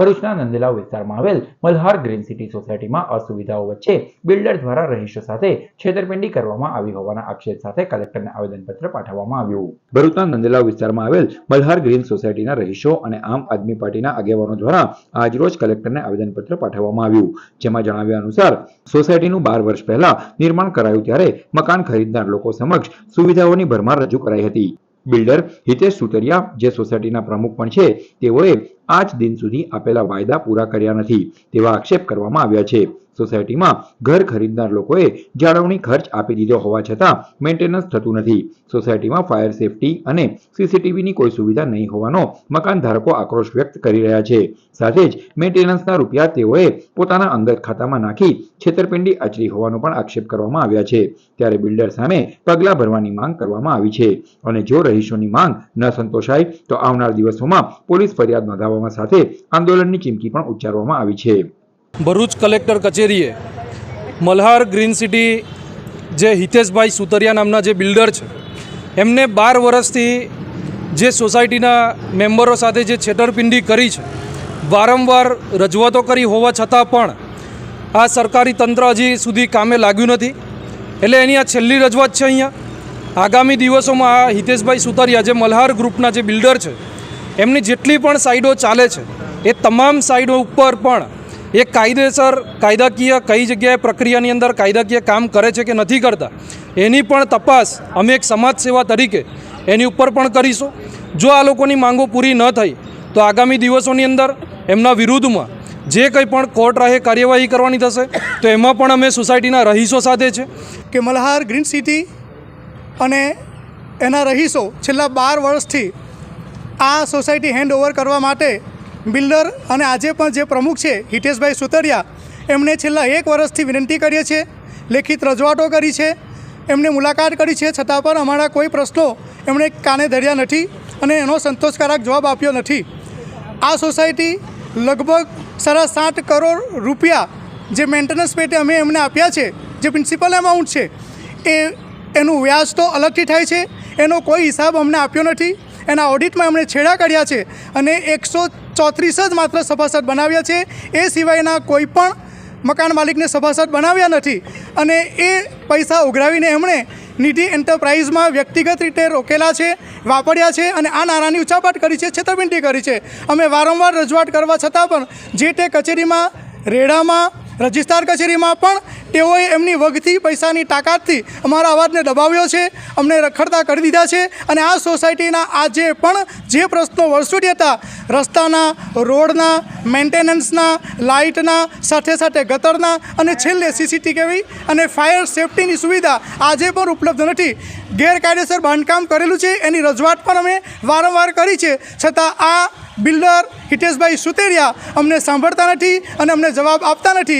ભરૂચના નંદેલાવ વિસ્તારમાં આવેલ મલ્હાર ગ્રીન સિટી સોસાયટીમાં અસુવિધાઓ વચ્ચે બિલ્ડર દ્વારા રહીશો સાથે છેતરપિંડી કરવામાં આવી હોવાના આક્ષેપ સાથે કલેક્ટરને આવેદનપત્ર પાઠવવામાં આવ્યું. ભરૂચના નંદેલાવ વિસ્તારમાં આવેલ મલ્હાર ગ્રીન સોસાયટીના રહીશો અને આમ આદમી પાર્ટીના આગેવાનો દ્વારા આજરોજ કલેક્ટરને આવેદનપત્ર પાઠવવામાં આવ્યું. જેમાં જણાવ્યા અનુસાર, સોસાયટીનું બાર વર્ષ પહેલા નિર્માણ કરાયું ત્યારે મકાન ખરીદનાર લોકો સમક્ષ સુવિધાઓની ભરમાર રજૂ કરાઈ હતી. બિલ્ડર હિતેશ સુતરિયા, જે સોસાયટીના પ્રમુખ પણ છે, તેઓએ આજ દિન સુધી આપેલા વાયદા પૂરા કર્યા નથી તેવા આક્ષેપ કરવામાં આવ્યા છે. સોસાયટીમાં ઘર ખરીદનાર લોકોએ જાળવણી ખર્ચ આપી દીધો હોવા છતાં મેન્ટેનન્સ થતું નથી. સોસાયટીમાં ફાયર સેફટી અને સીસીટીવીની કોઈ સુવિધા નહીં હોવાનો મકાન ધારકો આક્રોશ વ્યક્ત કરી રહ્યા છે. સાથે જ મેન્ટેનન્સના રૂપિયા તેઓએ પોતાના અંગત ખાતામાં નાખી છેતરપિંડી આચરી હોવાનો પણ આક્ષેપ કરવામાં આવ્યા છે. ત્યારે બિલ્ડર સામે પગલાં ભરવાની માંગ કરવામાં આવી છે. અને જો રહીશોની માંગ ન સંતોષાય, તો આવનાર દિવસોમાં પોલીસ ફરિયાદ નોંધાવવા સાથે આંદોલનની ચીમકી પણ ઉચ્ચારવામાં આવી છે. ભરૂચ કલેક્ટર કચેરીએ મલ્હાર ગ્રીન સિટી જે હિતેશભાઈ સુતરિયા નામના જે બિલ્ડર છે, એમને બાર વર્ષથી જે સોસાયટીના મેમ્બરો સાથે જે છેતરપિંડી કરી છે, વારંવાર રજૂઆતો કરી હોવા છતાં પણ આ સરકારી તંત્ર હજી સુધી કામે લાગ્યું નથી. એટલે એની આ છેલ્લી રજૂઆત છે અહીંયા. આગામી દિવસોમાં આ હિતેશભાઈ સુતરિયા જે મલ્હાર ગ્રુપના જે બિલ્ડર છે એમની જેટલી પણ સાઈડો ચાલે છે, એ તમામ સાઈડો ઉપર પણ એ કાયદેસર, કાયદાકીય કઈ જગ્યાએ પ્રક્રિયાની અંદર કાયદાકીય કામ કરે છે કે નથી કરતા, એની પણ તપાસ અમે એક સમાજ સેવા તરીકે એની ઉપર પણ કરીશું. જો આ લોકોની માંગો પૂરી ન થઈ, તો આગામી દિવસોની અંદર એમના વિરુદ્ધમાં જે કંઈ પણ કોર્ટ રાહે કાર્યવાહી કરવાની થશે, તો એમાં પણ અમે સોસાયટીના રહીશો સાથે છે. કે મલ્હાર ગ્રીન સિટી અને એના રહીશો છેલ્લા બાર વર્ષથી આ સોસાયટી હેન્ડ ઓવર કરવા માટે બિલ્ડર અને આજે પણ જે પ્રમુખ છે, હિતેશભાઈ સુતરિયા, એમણે છેલ્લા એક વર્ષથી વિનંતી કરીએ છીએ, લેખિત રજૂઆતો કરી છે, એમને મુલાકાત કરી છે, છતાં પણ અમારા કોઈ પ્રશ્નો એમણે કાને ધર્યા નથી અને એનો સંતોષકારક જવાબ આપ્યો નથી. આ સોસાયટી લગભગ સાડા સાત કરોડ રૂપિયા જે મેન્ટેનન્સ પેટે અમે એમને આપ્યા છે, જે પ્રિન્સિપલ એમાઉન્ટ છે, એ એનું વ્યાજ તો અલગથી થાય છે, એનો કોઈ હિસાબ અમને આપ્યો નથી. એના ઓડિટમાં એમણે છેડા કર્યા છે અને એકસો ચોત્રીસ જ માત્ર સભાસદ બનાવ્યા છે. એ સિવાયના કોઈ પણ મકાન માલિકને સભાસદ બનાવ્યા નથી અને એ પૈસા ઉઘરાવીને એમણે નિધિ એન્ટરપ્રાઇઝમાં વ્યક્તિગત રીતે રોકેલા છે, વાપર્યા છે અને આ નાણાંની ઉચાપાટ કરી છે, છેતરપિંડી કરી છે. અમે વારંવાર રજૂઆત કરવા છતાં પણ જે તે કચેરીમાં, રેડામાં, રજિસ્ટ્રાર કચેરીમાં પણ તેઓએ એમની વગથી પૈસાની તાકાતથી અમારા અવાજને દબાવ્યો છે, અમને રખડતા કરી દીધા છે અને આ સોસાયટીના આજે પણ જે પ્રશ્નો વર્ષોથી હતા, રસ્તાના, રોડના, મેન્ટેનન્સના, લાઇટના, સાથે સાથે ગતરના અને છેલ્લે સીસીટીવી અને ફાયર સેફટીની સુવિધા આજે પણ ઉપલબ્ધ નથી. ગેરકાયદેસર બાંધકામ કરેલું છે, એની રજૂઆત પણ અમે વારંવાર કરી છે. છતાં આ બિલ્ડર હિતેશભાઈ સુતેરિયા અમને સાંભળતા નથી અને અમને જવાબ આપતા નથી.